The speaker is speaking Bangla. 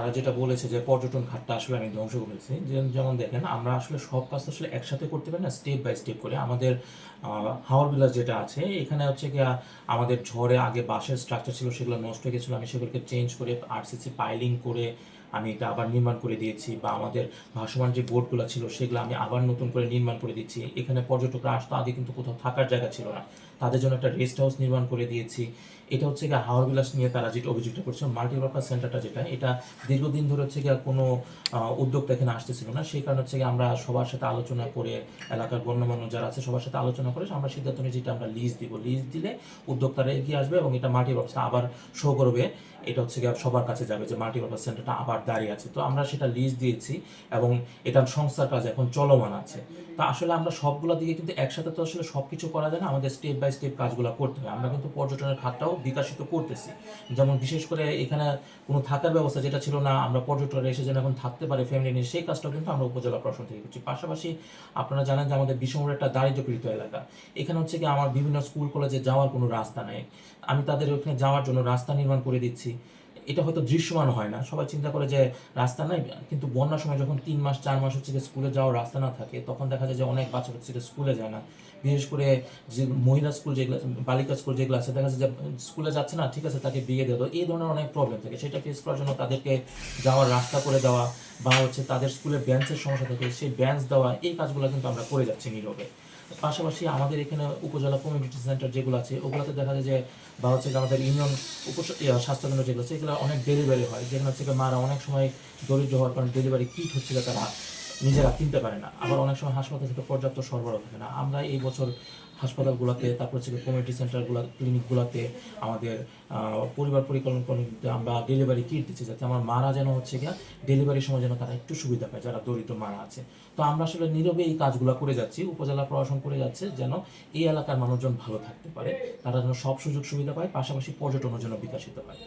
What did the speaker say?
তারা যেটা বলেছে যে পর্যটন খাতটা আসলে আমি ধ্বংস করেছি। যেমন দেখেন, আমরা আসলে সব কাজ আসলে একসাথে করতে পারি না স্টেপ বাই স্টেপ করে। আমাদের হাওয়ার বিলাস যেটা আছে, এখানে হচ্ছে কি আমাদের ঝড়ে আগে বাসের স্ট্রাকচার ছিল, সেগুলো নষ্ট হয়ে গেছিল। আমি সেগুলোকে চেঞ্জ করে আরসিসি পাইলিং করে আমি এটা আবার নির্মাণ করে দিয়েছি বা আমাদের ভাসমান যে বোর্ডগুলো ছিল সেগুলো আমি আবার নতুন করে নির্মাণ করে দিচ্ছি। এখানে পর্যটকরা আসতো, আগে কিন্তু কোথাও থাকার জায়গা ছিল না। তাদের জন্য একটা রেস্ট হাউস নির্মাণ করে দিয়েছি। এটা হচ্ছে গিয়ে হাওড় বিলাস নিয়ে তারা যেটা অভিযোগটা করছে, মাল্টিপারপাস সেন্টারটা যেটা, এটা দীর্ঘদিন ধরে হচ্ছে গিয়ে কোনো উদ্যোক্তা এখানে আসতেছিল না। সেই কারণে হচ্ছে গিয়ে আমরা সবার সাথে আলোচনা করে, এলাকার গণ্যমান্য যারা আছে সবার সাথে আলোচনা করে আমরা সিদ্ধান্ত নিয়েছি যেটা আমরা লিজ দিব। লিজ দিলে উদ্যোক্তারা এগিয়ে আসবে এবং এটা মাল্টিপারপাস আবার শো করবে এটা হচ্ছে গিয়ে সবার কাছে যাবে যে মাল্টিপারপাস সেন্টারটা আবার দাঁড়িয়ে আছে। তো আমরা সেটা লিজ দিয়েছি এবং এটার সংস্থার কাজ এখন চলমান আছে। তা আসলে আমরা সবগুলো দিকে কিন্তু একসাথে তো আসলে সব কিছু করা যায় না, আমাদের স্টেপ বাই স্টেপ কাজগুলো করতে হবে আমরা কিন্তু পর্যটনের খাতটাও বিকাশিত করতেছি। যেমন বিশেষ করে এখানে কোনো থাকার ব্যবস্থা যেটা ছিল না, আমরা পর্যটকরা এসে যেন এখন থাকতে পারে ফ্যামিলি নিয়ে, সেই কাজটাও কিন্তু আমরা উপজেলা প্রশাসন থেকে করছি। পাশাপাশি আপনারা জানেন যে আমাদের বিষমর একটা দারিদ্রপীড়িত এলাকা। এখানে হচ্ছে কি আমার বিভিন্ন স্কুল কলেজে যাওয়ার কোনো রাস্তা নেই। আমি তাদের ওখানে যাওয়ার জন্য রাস্তা নির্মাণ করে দিচ্ছি। এটা হয়তো দৃশ্যমান হয় না। সবাই চিন্তা করে যে রাস্তা নাই, কিন্তু বন্যার সময় যখন তিন মাস, চার মাস হচ্ছে স্কুলে যাওয়ার রাস্তা না থাকে, তখন দেখা যায় যে অনেক বাচ্চা হচ্ছে স্কুলে যায় না। বিশেষ করে যে মহিলা স্কুল যেগুলো, বালিকা স্কুল যেগুলো আছে, দেখা যায় যে স্কুলে যাচ্ছে না, ঠিক আছে, তাকে বিয়ে দেওয়া এই ধরনের অনেক প্রবলেম থাকে। সেটা ফেস করার জন্য তাদেরকে যাওয়ার রাস্তা করে দেওয়া বা হচ্ছে তাদের স্কুলে ব্যাঞ্চের সমস্যা থাকে সেই ব্যাঞ্চ দেওয়া, এই কাজগুলো কিন্তু আমরা করে যাচ্ছি নীরবে। পাশাপাশি আমাদের এখানে উপজেলা কমিউনিটি সেন্টার যেগুলো আছে, ওগুলোতে দেখা যায় যে বা হচ্ছে আমাদের ইউনিয়ন উপ স্বাস্থ্যকেন্দ্র যেগুলো আছে, এগুলো অনেক ডেলিভারি হয়। যেখানে হচ্ছে মারা অনেক সময় দরিদ্র হওয়ার কারণে ডেলিভারি কিট হচ্ছে তারা নিজেরা কিনতে পারে না। আবার অনেক সময় হাসপাতাল থেকে পর্যাপ্ত সরবরাহ থাকে না। আমরা এই বছর হাসপাতালগুলোতে, তারপর হচ্ছে কমিউনিটি সেন্টারগুলো ক্লিনিকগুলোতে আমাদের পরিবার পরিকল্পনা কমিটিতে আমরা ডেলিভারি কিট দিচ্ছি যাতে আমার মারা যেন হচ্ছে গিয়া ডেলিভারির সময় যেন তারা একটু সুবিধা পায়, যারা দরিদ্র মারা আছে। তো আমরা আসলে নীরবে এই কাজগুলো করে যাচ্ছি, উপজেলা প্রশাসন করে যাচ্ছে যেন এই এলাকার মানুষজন ভালো থাকতে পারে, তারা যেন সব সুযোগ সুবিধা পায়, পাশাপাশি পর্যটনের জন্য বিকাশিত হয়।